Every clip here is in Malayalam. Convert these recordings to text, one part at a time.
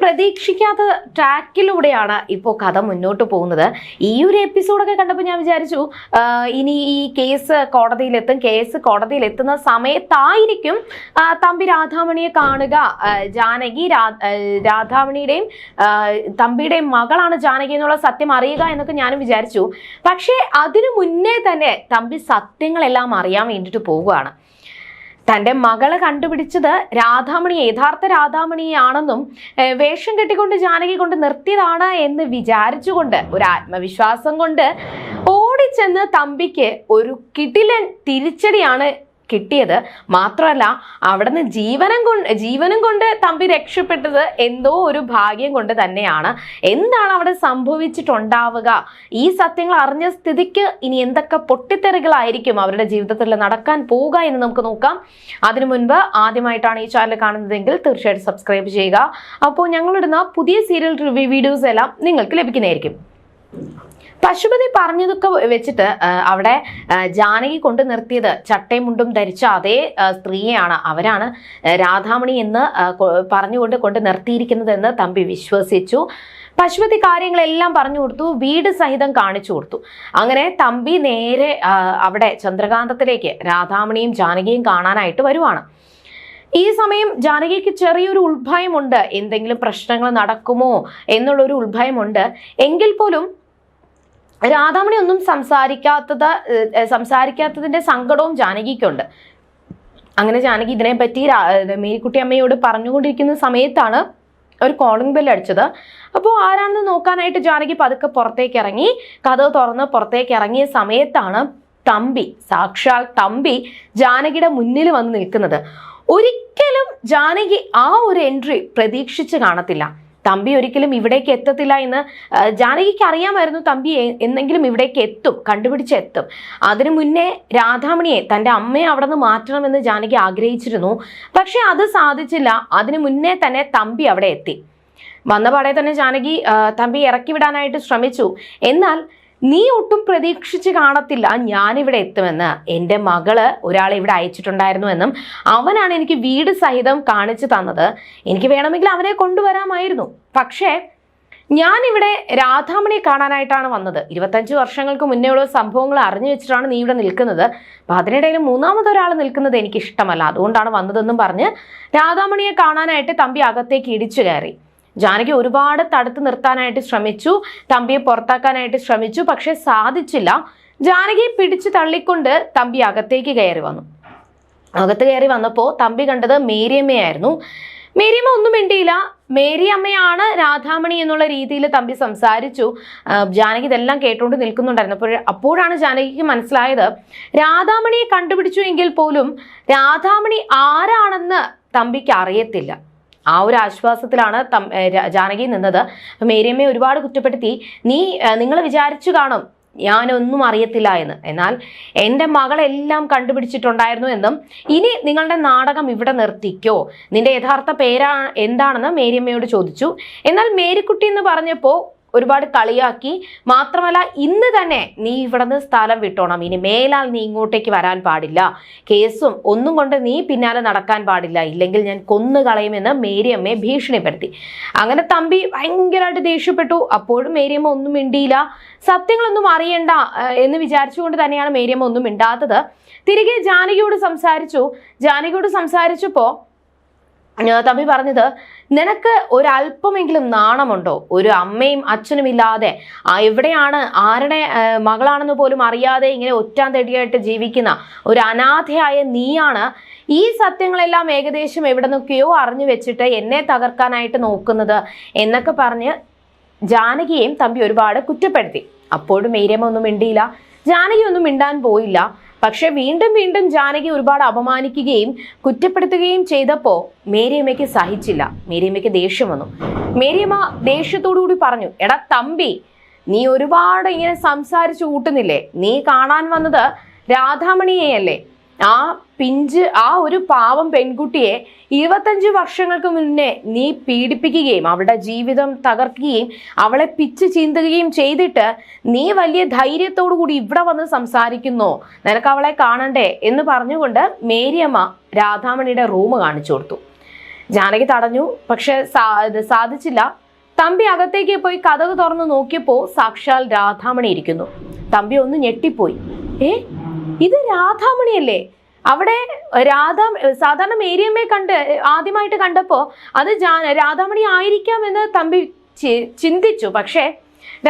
പ്രതീക്ഷിക്കാത്ത ട്രാക്കിലൂടെയാണ് ഇപ്പോൾ കഥ മുന്നോട്ട് പോകുന്നത്. ഈ ഒരു എപ്പിസോഡൊക്കെ കണ്ടപ്പോൾ ഞാൻ വിചാരിച്ചു ഇനി ഈ കേസ് കോടതിയിലെത്തും. കേസ് കോടതിയിലെത്തുന്ന സമയത്തായിരിക്കും തമ്പി രാധാമണിയെ കാണുക. ജാനകി രാധാമണിയുടെയും തമ്പിയുടെയും മകളാണ് ജാനകി എന്നുള്ള സത്യം അറിയുക എന്നൊക്കെ ഞാനും വിചാരിച്ചു. പക്ഷേ അതിനു മുന്നേ തന്നെ തമ്പി സത്യങ്ങളെല്ലാം അറിയാൻ വേണ്ടിയിട്ട് പോവുകയാണ്. തന്റെ മകളെ കണ്ടുപിടിച്ചത് രാധാമണി യഥാർത്ഥ രാധാമണിയാണെന്നും വേഷം കെട്ടിക്കൊണ്ട് ജാനകി കൊണ്ട് നിർത്തിയതാണ് എന്ന് വിചാരിച്ചുകൊണ്ട് ഒരു ആത്മവിശ്വാസം കൊണ്ട് ഓടിച്ചെന്ന് തമ്പിക്ക് ഒരു കിടിലൻ തിരിച്ചടിയാണ് കിട്ടിയത്. മാത്രമല്ല അവിടുന്ന് ജീവനം കൊണ്ട് ജീവനും കൊണ്ട് തമ്പി രക്ഷപ്പെട്ടത് എന്തോ ഒരു ഭാഗ്യം കൊണ്ട് തന്നെയാണ്. എന്താണ് അവിടെ സംഭവിച്ചിട്ടുണ്ടാവുക? ഈ സത്യങ്ങൾ അറിഞ്ഞ സ്ഥിതിക്ക് ഇനി എന്തൊക്കെ പൊട്ടിത്തെറികളായിരിക്കും അവരുടെ ജീവിതത്തിൽ നടക്കാൻ പോവുക എന്ന് നമുക്ക് നോക്കാം. അതിനു മുൻപ് ആദ്യമായിട്ടാണ് ഈ ചാനൽ കാണുന്നതെങ്കിൽ തീർച്ചയായിട്ടും സബ്സ്ക്രൈബ് ചെയ്യുക. അപ്പോൾ ഞങ്ങളിടുന്ന പുതിയ സീരിയൽ റിവ്യൂ വീഡിയോസ് എല്ലാം നിങ്ങൾക്ക് ലഭിക്കുന്നതായിരിക്കും. പശുപതി പറഞ്ഞതൊക്കെ വെച്ചിട്ട് അവിടെ ജാനകി കൊണ്ട് നിർത്തിയത് ചട്ടയും മുണ്ടും ധരിച്ച അതേ സ്ത്രീയാണ് അവരാണ് രാധാമണി എന്ന് പറഞ്ഞുകൊണ്ട് കൊണ്ട് നിർത്തിയിരിക്കുന്നതെന്ന് തമ്പി വിശ്വസിച്ചു. പശുപതി കാര്യങ്ങളെല്ലാം പറഞ്ഞു കൊടുത്തു വീട് സഹിതം കാണിച്ചു കൊടുത്തു. അങ്ങനെ തമ്പി നേരെ അവിടെ ചന്ദ്രകാന്തത്തിലേക്ക് രാധാമണിയും ജാനകിയും കാണാനായിട്ട് വരുവാണ്. ഈ സമയം ജാനകിക്ക് ചെറിയൊരു ഉത്ഭയമുണ്ട്. എന്തെങ്കിലും പ്രശ്നങ്ങൾ നടക്കുമോ എന്നുള്ളൊരു ഉത്ഭയമുണ്ട്. എങ്കിൽ പോലും രാധാമണി ഒന്നും സംസാരിക്കാത്തത് സംസാരിക്കാത്തതിന്റെ സങ്കടവും ജാനകിക്കുണ്ട്. അങ്ങനെ ജാനകി ഇതിനെപ്പറ്റി മേരിക്കുട്ടി അമ്മയോട് പറഞ്ഞുകൊണ്ടിരിക്കുന്ന സമയത്താണ് ഒരു കോളിംഗ് ബെൽ അടിച്ചത്. അപ്പോൾ ആരാണെന്ന് നോക്കാനായിട്ട് ജാനകി പതുക്കെ പുറത്തേക്ക് ഇറങ്ങി. കഥ തുറന്ന് പുറത്തേക്ക് ഇറങ്ങിയ സമയത്താണ് തമ്പി സാക്ഷാൽ തമ്പി ജാനകിയുടെ മുന്നിൽ വന്ന് നിൽക്കുന്നത്. ഒരിക്കലും ജാനകി ആ ഒരു എൻട്രി പ്രതീക്ഷിച്ച് കാണത്തില്ല. തമ്പി ഒരിക്കലും ഇവിടേക്ക് എത്തത്തില്ല എന്ന് ജാനകിക്ക് അറിയാമായിരുന്നു തമ്പി എന്നെങ്കിലും ഇവിടേക്ക് എത്തും കണ്ടുപിടിച്ച് എത്തും. അതിനു മുന്നേ രാധാമണിയെ തന്റെ അമ്മയെ അവിടെ നിന്ന് മാറ്റണമെന്ന് ജാനകി ആഗ്രഹിച്ചിരുന്നു. പക്ഷെ അത് സാധിച്ചില്ല. അതിനു മുന്നേ തന്നെ തമ്പി അവിടെ എത്തി. വന്ന പാടെ തന്നെ ജാനകി തമ്പി ഇറക്കി വിടാനായിട്ട് ശ്രമിച്ചു. എന്നാൽ നീ ഒട്ടും പ്രതീക്ഷിച്ച് കാണത്തില്ല. ഞാനിവിടെ എത്തുമെന്ന്. എന്റെ മകൾ ഒരാളെ ഇവിടെ അയച്ചിട്ടുണ്ടായിരുന്നു എന്നും അവനാണ് എനിക്ക് വീട് സഹിതം കാണിച്ചു തന്നത്. എനിക്ക് വേണമെങ്കിൽ അവനെ കൊണ്ടുവരാമായിരുന്നു. പക്ഷേ ഞാനിവിടെ രാധാമണിയെ കാണാനായിട്ടാണ് വന്നത്. ഇരുപത്തഞ്ച് വർഷങ്ങൾക്ക് മുന്നേ ഉള്ള സംഭവങ്ങൾ അറിഞ്ഞു വെച്ചിട്ടാണ് നീ ഇവിടെ നിൽക്കുന്നത്. അപ്പം അതിനിടയിൽ മൂന്നാമതൊരാൾ നിൽക്കുന്നത് എനിക്ക് ഇഷ്ടമല്ല അതുകൊണ്ടാണ് വന്നതെന്നും പറഞ്ഞ് രാധാമണിയെ കാണാനായിട്ട് തമ്പി അകത്തേക്ക് ഇടിച്ചു കയറി. ജാനകി ഒരുപാട് തടുത്ത് നിർത്താനായിട്ട് ശ്രമിച്ചു തമ്പിയെ പുറത്താക്കാനായിട്ട് ശ്രമിച്ചു പക്ഷെ സാധിച്ചില്ല. ജാനകി പിടിച്ചു തള്ളിക്കൊണ്ട് തമ്പി അകത്തേക്ക് കയറി വന്നു. അകത്ത് കയറി വന്നപ്പോൾ തമ്പി കണ്ടത് മേരിയമ്മയായിരുന്നു. മേരിയമ്മ ഒന്നും മിണ്ടിയില്ല. മേരി അമ്മയാണ് രാധാമണി എന്നുള്ള രീതിയിൽ തമ്പി സംസാരിച്ചു. ജാനകി ഇതെല്ലാം കേട്ടുകൊണ്ട് നിൽക്കുന്നുണ്ടായിരുന്നു. അപ്പോൾ അപ്പോഴാണ് ജാനകിക്ക് മനസ്സിലായത് രാധാമണിയെ കണ്ടുപിടിച്ചു എങ്കിൽ പോലും രാധാമണി ആരാണെന്ന് തമ്പിക്ക് അറിയത്തില്ല. ആ ഒരു ആശ്വാസത്തിലാണ് ജാനകി നിന്നത്. മേരിയമ്മയെ ഒരുപാട് കുറ്റപ്പെടുത്തി നീ നിങ്ങൾ വിചാരിച്ചു കാണും ഞാനൊന്നും അറിയത്തില്ല എന്ന്. എന്നാൽ എന്റെ മകളെല്ലാം കണ്ടുപിടിച്ചിട്ടുണ്ടായിരുന്നു എന്നും ഇനി നിങ്ങളുടെ നാടകം ഇവിടെ നിർത്തിക്കോ. നിന്റെ യഥാർത്ഥ പേരാ എന്താണെന്ന് മേരിയമ്മയോട് ചോദിച്ചു. എന്നാൽ മേരിക്കുട്ടി എന്ന് പറഞ്ഞപ്പോൾ ഒരുപാട് കളിയാക്കി. മാത്രമല്ല ഇന്ന് തന്നെ നീ ഇവിടുന്ന് സ്ഥലം വിട്ടോണം. ഇനി മേലാൽ നീ ഇങ്ങോട്ടേക്ക് വരാൻ പാടില്ല. കേസും ഒന്നും കൊണ്ട് നീ പിന്നാലെ നടക്കാൻ പാടില്ല. ഇല്ലെങ്കിൽ ഞാൻ കൊന്നു കളയുമെന്ന് മേരിയമ്മയെ ഭീഷണിപ്പെടുത്തി. അങ്ങനെ തമ്പി ഭയങ്കരമായിട്ട് ദേഷ്യപ്പെട്ടു. അപ്പോഴും മേരിയമ്മ ഒന്നും മിണ്ടിയില്ല. സത്യങ്ങളൊന്നും അറിയണ്ട എന്ന് വിചാരിച്ചുകൊണ്ട് തന്നെയാണ് മേരിയമ്മ ഒന്നും മിണ്ടാത്തത്. തിരികെ ജാനകിയോട് സംസാരിച്ചു. ജാനകിയോട് സംസാരിച്ചപ്പോൾ തമ്പി പറഞ്ഞത് നിനക്ക് ഒരല്പമെങ്കിലും നാണമുണ്ടോ? ഒരു അമ്മയും അച്ഛനും ഇല്ലാതെ. എവിടെയാണ്? ആരുടെ മകളാണെന്ന് പോലും അറിയാതെ ഇങ്ങനെ ഒറ്റാൻ തെടിയായിട്ട് ജീവിക്കുന്ന ഒരു അനാഥയായ നീയാണ് ഈ സത്യങ്ങളെല്ലാം ഏകദേശം എവിടെ നിന്നൊക്കെയോ അറിഞ്ഞു വെച്ചിട്ട് എന്നെ തകർക്കാനായിട്ട് നോക്കുന്നത് എന്നൊക്കെ പറഞ്ഞ് ജാനകിയെയും തമ്പി ഒരുപാട് കുറ്റപ്പെടുത്തി. അപ്പോഴും മേരിയമ്മ ഒന്നും മിണ്ടിയില്ല. ജാനകി ഒന്നും മിണ്ടാൻ പോയില്ല. പക്ഷെ വീണ്ടും വീണ്ടും ജാനകി ഒരുപാട് അപമാനിക്കുകയും കുറ്റപ്പെടുത്തുകയും ചെയ്തപ്പോൾ മേരിയമ്മയ്ക്ക് സഹിച്ചില്ല. മേരിയമ്മയ്ക്ക് ദേഷ്യം വന്നു. മേരിയമ്മ ദേഷ്യത്തോടുകൂടി പറഞ്ഞു എടാ തമ്പി നീ ഒരുപാട് ഇങ്ങനെ സംസാരിച്ചു കൂട്ടുന്നില്ലേ? നീ കാണാൻ വന്നത് രാധാമണിയെയല്ലേ? ആ പിഞ്ച് ആ ഒരു പാവം പെൺകുട്ടിയെ ഇരുപത്തഞ്ച് വർഷങ്ങൾക്ക് മുന്നേ നീ പീഡിപ്പിക്കുകയും അവളുടെ ജീവിതം തകർക്കുകയും അവളെ പിച്ച് ചീന്തുകയും ചെയ്തിട്ട് നീ വലിയ ധൈര്യത്തോടു കൂടി ഇവിടെ വന്ന് സംസാരിക്കുന്നു. നിനക്ക് അവളെ കാണണ്ടേ എന്ന് പറഞ്ഞുകൊണ്ട് മേരിയമ്മ രാധാമണിയുടെ റൂം കാണിച്ചു കൊടുത്തു. ജാനകി തടഞ്ഞു. പക്ഷെ സാധിച്ചില്ല. തമ്പി അകത്തേക്ക് പോയി കഥക് തുറന്ന് നോക്കിയപ്പോൾ സാക്ഷാൽ രാധാമണി ഇരിക്കുന്നു. തമ്പി ഒന്ന് ഞെട്ടിപ്പോയി. ഏ? ഇത് രാധാമണിയല്ലേ? അവിടെ രാധ സാധാരണ മേരിയമ്മയെ കണ്ട് ആദ്യമായിട്ട് കണ്ടപ്പോൾ അത് രാധാമണി ആയിരിക്കാം എന്ന് തമ്പി ചിന്തിച്ചു. പക്ഷേ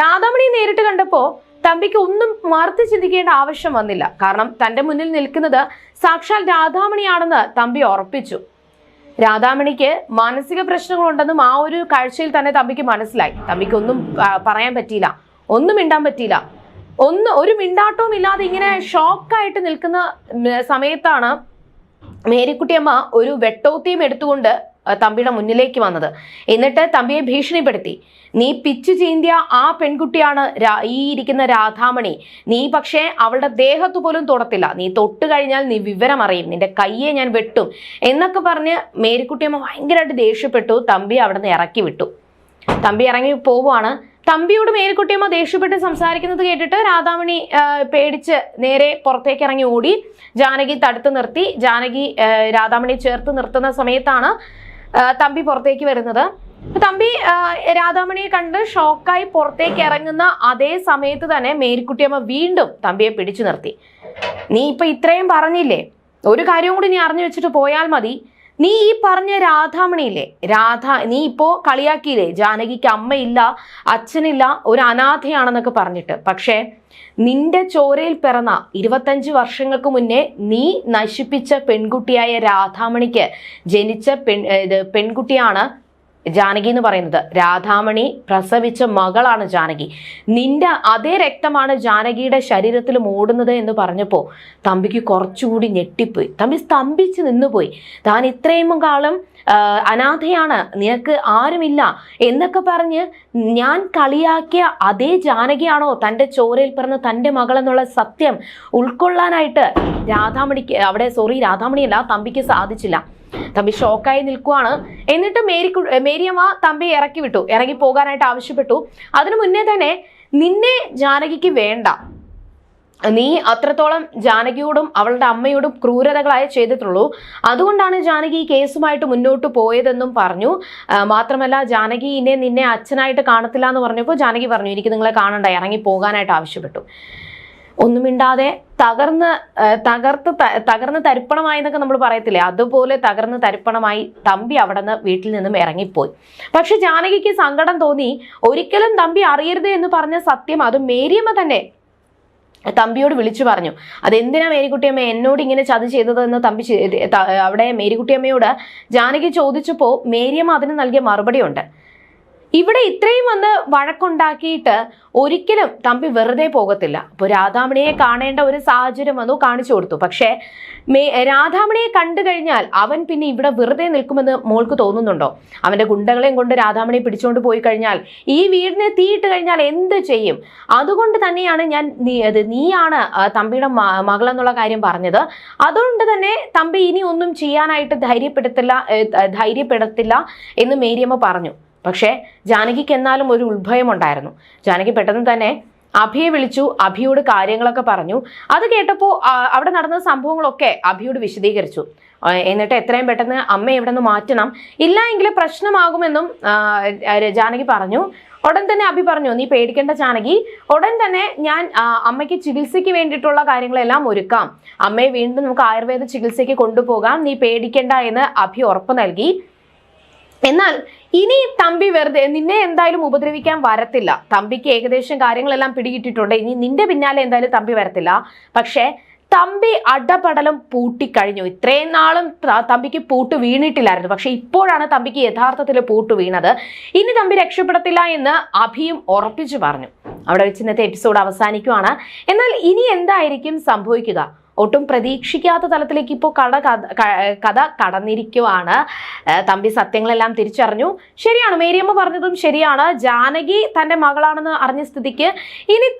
രാധാമണി നേരിട്ട് കണ്ടപ്പോൾ തമ്പിക്ക് ഒന്നും മറുത്ത് ചിന്തിക്കേണ്ട ആവശ്യം വന്നില്ല. കാരണം തന്റെ മുന്നിൽ നിൽക്കുന്നത് സാക്ഷാൽ രാധാമണിയാണെന്ന് തമ്പി ഉറപ്പിച്ചു. രാധാമണിക്ക് മാനസിക പ്രശ്നങ്ങളുണ്ടെന്നും ആ ഒരു കാഴ്ചയിൽ തന്നെ തമ്പിക്ക് മനസ്സിലായി. തമ്പിക്ക് ഒന്നും പറയാൻ പറ്റിയില്ല. ഒന്നും ഇണ്ടാൻ പറ്റിയില്ല. ഒന്ന് ഒരു മിണ്ടാട്ടവും ഇല്ലാതെ ഇങ്ങനെ ഷോക്കായിട്ട് നിൽക്കുന്ന സമയത്താണ് മേരിക്കുട്ടിയമ്മ ഒരു വെട്ടോത്തിയും എടുത്തുകൊണ്ട് തമ്പിയുടെ മുന്നിലേക്ക് വന്നത്. എന്നിട്ട് തമ്പിയെ ഭീഷണിപ്പെടുത്തി. നീ പിച്ചു ചീന്തിയ ആ പെൺകുട്ടിയാണ് ഈ ഇരിക്കുന്ന രാധാമണി. നീ പക്ഷേ അവളുടെ ദേഹത്ത് പോലും തൊടത്തില്ല. നീ തൊട്ട് കഴിഞ്ഞാൽ നീ വിവരം അറിയും. നിന്റെ കയ്യെ ഞാൻ വെട്ടും. എന്നൊക്കെ പറഞ്ഞ് മേരിക്കുട്ടിയമ്മ ഭയങ്കരമായിട്ട് ദേഷ്യപ്പെട്ടു. തമ്പി അവിടെ നിന്ന് ഇറക്കി വിട്ടു. തമ്പി ഇറങ്ങി പോവുകയാണ്. തമ്പിയോട് മേൽക്കുട്ടിയമ്മ ദേഷ്യപ്പെട്ട് സംസാരിക്കുന്നത് കേട്ടിട്ട് രാധാമണി പേടിച്ച് നേരെ പുറത്തേക്ക് ഇറങ്ങി ഓടി. ജാനകി തടുത്ത് നിർത്തി. ജാനകി രാധാമണി ചേർത്ത് നിർത്തുന്ന സമയത്താണ് തമ്പി പുറത്തേക്ക് വരുന്നത്. തമ്പി രാധാമണിയെ കണ്ട് ഷോക്കായി പുറത്തേക്ക് ഇറങ്ങുന്ന അതേ സമയത്ത് തന്നെ മേരിക്കുട്ടിയമ്മ വീണ്ടും തമ്പിയെ പിടിച്ചു നിർത്തി. നീ ഇപ്പൊ ഇത്രയും പറഞ്ഞില്ലേ? ഒരു കാര്യം കൂടി നീ അറിഞ്ഞു വെച്ചിട്ട് പോയാൽ മതി. നീ ഈ പറഞ്ഞ രാധാമണിയില്ലേ? രാധ നീ ഇപ്പോ കളിയാക്കിയില്ലേ? ജാനകിക്ക് അമ്മയില്ല അച്ഛനില്ല ഒരു അനാഥയാണെന്നൊക്കെ പറഞ്ഞിട്ട്. പക്ഷേ നിന്റെ ചോരയിൽ പിറന്ന ഇരുപത്തഞ്ച് വർഷങ്ങൾക്ക് മുന്നേ നീ നശിപ്പിച്ച പെൺകുട്ടിയായ രാധാമണിക്ക് ജനിച്ച പെൺ പെൺകുട്ടിയാണ് ജാനകി എന്ന് പറയുന്നത്. രാധാമണി പ്രസവിച്ച മകളാണ് ജാനകി. നിന്റെ അതേ രക്തമാണ് ജാനകിയുടെ ശരീരത്തിൽ ഓടുന്നത് എന്ന് പറഞ്ഞപ്പോൾ തമ്പിക്ക് കുറച്ചുകൂടി ഞെട്ടിപ്പോയി. തമ്പി സ്തംഭിച്ച് നിന്നുപോയി. താൻ ഇത്രയും കാലം അനാഥയാണ്. നിനക്ക് ആരുമില്ല എന്നൊക്കെ പറഞ്ഞ് ഞാൻ കളിയാക്കിയ അതേ ജാനകിയാണോ തന്റെ ചോരയിൽ പിറന്ന തന്റെ മകളെന്നുള്ള സത്യം ഉൾക്കൊള്ളാനായിട്ട് രാധാമണിക്ക് അവിടെ സോറി രാധാമണിയല്ല തമ്പിക്ക് സാധിച്ചില്ല. തമ്പി ഷോക്കായി നിൽക്കുവാണ്. എന്നിട്ട് മേരി മേരിയമ്മ തമ്പി ഇറക്കി വിട്ടു. ഇറങ്ങി പോകാനായിട്ട് ആവശ്യപ്പെട്ടു. അതിനു മുന്നേ തന്നെ നിന്നെ ജാനകിക്ക് വേണ്ട. നീ അത്രത്തോളം ജാനകിയോടും അവളുടെ അമ്മയോടും ക്രൂരതകളായ ചെയ്തിട്ടുള്ളൂ. അതുകൊണ്ടാണ് ജാനകി ഈ കേസുമായിട്ട് മുന്നോട്ട് പോയതെന്നും പറഞ്ഞു. മാത്രമല്ല ജാനകി ഇന്നെ നിന്നെ അച്ഛനായിട്ട് കാണത്തില്ല എന്ന് പറഞ്ഞപ്പോൾ ജാനകി പറഞ്ഞു എനിക്ക് നിങ്ങളെ കാണണ്ട ഇറങ്ങി പോകാനായിട്ട് ആവശ്യപ്പെട്ടു. ഒന്നും മിണ്ടാതെ തകർന്ന് തകർത്ത് തകർന്ന് തരിപ്പണമായി എന്നൊക്കെ നമ്മൾ പറയത്തില്ലേ? അതുപോലെ തകർന്ന് തരിപ്പണമായി തമ്പി അവിടെ നിന്ന് വീട്ടിൽ നിന്നും ഇറങ്ങിപ്പോയി. പക്ഷെ ജാനകിക്ക് സങ്കടം തോന്നി ഒരിക്കലും തമ്പി അറിയരുത് എന്ന് പറഞ്ഞ സത്യം അത് മേരിയമ്മ തന്നെ തമ്പിയോട് വിളിച്ചു പറഞ്ഞു. അതെന്തിനാ മേരിക്കുട്ടിയമ്മ എന്നോട് ഇങ്ങനെ ചതി ചെയ്തതെന്ന് തമ്പി ചെ- ത- അവിടെ മേരിക്കുട്ടിയമ്മയോട് ജാനകി ചോദിച്ചപ്പോൾ മേരിയമ്മ അതിന് നൽകിയ മറുപടിയുണ്ട്. ഇവിടെ ഇത്രയും വന്ന് വഴക്കുണ്ടാക്കിയിട്ട് ഒരിക്കലും തമ്പി വെറുതെ പോകത്തില്ല. അപ്പോൾ രാധാമണിയെ കാണേണ്ട ഒരു സാഹചര്യം വന്നു കാണിച്ചു കൊടുത്തു. പക്ഷേ മേ രാധാമണിയെ കണ്ടു കഴിഞ്ഞാൽ അവൻ പിന്നെ ഇവിടെ വെറുതെ നിൽക്കുമെന്ന് മോൾക്ക് തോന്നുന്നുണ്ടോ? അവന്റെ ഗുണ്ടകളെയും കൊണ്ട് രാധാമണിയെ പിടിച്ചുകൊണ്ട് പോയി കഴിഞ്ഞാൽ ഈ വീടിനെ തീയിട്ട് കഴിഞ്ഞാൽ എന്ത് ചെയ്യും? അതുകൊണ്ട് തന്നെയാണ് ഞാൻ നീ നീയാണ് തമ്പിയുടെ മകളെന്നുള്ള കാര്യം പറഞ്ഞത്. അതുകൊണ്ട് തന്നെ തമ്പി ഇനി ഒന്നും ചെയ്യാനായിട്ട് ധൈര്യപ്പെടുത്തില്ല ധൈര്യപ്പെടുത്തില്ല എന്ന് മേരിയമ്മ പറഞ്ഞു. പക്ഷേ ജാനകിക്ക് എന്നാലും ഒരു ഉത്ഭയമുണ്ടായിരുന്നു ജാനകി പെട്ടെന്ന് തന്നെ അഭിയെ വിളിച്ചു അഭിയോട് കാര്യങ്ങളൊക്കെ പറഞ്ഞു. അത് കേട്ടപ്പോൾ അവിടെ നടന്ന സംഭവങ്ങളൊക്കെ അഭിയോട് വിശദീകരിച്ചു. എന്നിട്ട് എത്രയും പെട്ടെന്ന് അമ്മ ഇവിടെ നിന്ന് മാറ്റണം. ഇല്ല എങ്കിൽ പ്രശ്നമാകുമെന്നും ജാനകി പറഞ്ഞു. ഉടൻ തന്നെ അഭി പറഞ്ഞു നീ പേടിക്കേണ്ട ജാനകി. ഉടൻ തന്നെ ഞാൻ അമ്മയ്ക്ക് ചികിത്സയ്ക്ക് വേണ്ടിയിട്ടുള്ള കാര്യങ്ങളെല്ലാം ഒരുക്കാം. അമ്മയെ വീണ്ടും നമുക്ക് ആയുർവേദ ചികിത്സയ്ക്ക് കൊണ്ടുപോകാം. നീ പേടിക്കേണ്ട എന്ന് അഭി ഉറപ്പ് നൽകി. എന്നാൽ ഇനി തമ്പി വെറുതെ നിന്നെ എന്തായാലും ഉപദ്രവിക്കാൻ വരത്തില്ല. തമ്പിക്ക് ഏകദേശം കാര്യങ്ങളെല്ലാം പിടികിട്ടിട്ടുണ്ട്. ഇനി നിന്റെ പിന്നാലെ എന്തായാലും തമ്പി വരത്തില്ല. പക്ഷേ തമ്പി അടപടലം പൂട്ടിക്കഴിഞ്ഞു. ഇത്രയും നാളും തമ്പിക്ക് പൂട്ട് വീണിട്ടില്ലായിരുന്നു. പക്ഷെ ഇപ്പോഴാണ് തമ്പിക്ക് യഥാർത്ഥത്തിൽ പൂട്ട് വീണത്. ഇനി തമ്പി രക്ഷപ്പെടത്തില്ല എന്ന് അഭിയും ഉറപ്പിച്ചു പറഞ്ഞു. അവിടെ വെച്ച് ഇന്നത്തെ എപ്പിസോഡ് അവസാനിക്കുവാണ്. എന്നാൽ ഇനി എന്തായിരിക്കും സംഭവിക്കുക? ഒട്ടും പ്രതീക്ഷിക്കാത്ത തലത്തിലേക്ക് ഇപ്പോൾ കട കഥ- കടന്നിരിക്കുവാണ്. തമ്പി സത്യങ്ങളെല്ലാം തിരിച്ചറിഞ്ഞു. ശരിയാണ് മേരിയമ്മ പറഞ്ഞതും ശരിയാണ്. ജാനകി തന്റെ മകളാണെന്ന് അറിഞ്ഞ സ്ഥിതിക്ക് ഇനി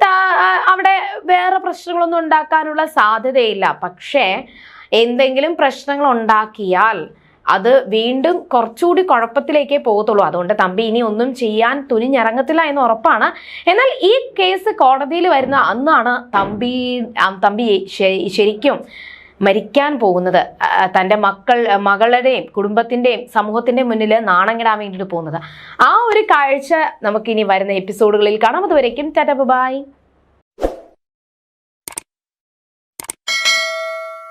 അവിടെ വേറെ പ്രശ്നങ്ങളൊന്നും ഉണ്ടാക്കാനുള്ള സാധ്യതയില്ല. പക്ഷേ എന്തെങ്കിലും പ്രശ്നങ്ങൾ ഉണ്ടാക്കിയാൽ അത് വീണ്ടും കുറച്ചുകൂടി കുഴപ്പത്തിലേക്കേ പോകത്തുള്ളൂ. അതുകൊണ്ട് തമ്പി ഇനി ഒന്നും ചെയ്യാൻ തുനിഞ്ഞിറങ്ങത്തില്ല എന്ന് ഉറപ്പാണ്. എന്നാൽ ഈ കേസ് കോടതിയിൽ വരുന്ന അന്നാണ് തമ്പി തമ്പി ശരിക്കും മരിക്കാൻ പോകുന്നത്. തന്റെ മക്കൾ മകളുടെയും കുടുംബത്തിന്റെയും സമൂഹത്തിന്റെയും മുന്നിൽ നാണങ്ങിടാൻ വേണ്ടിയിട്ട് പോകുന്നത്. ആ ഒരു കാഴ്ച നമുക്കിനി വരുന്ന എപ്പിസോഡുകളിൽ കാണാം. അതുവരേക്കും ടാറ്റ ബൈ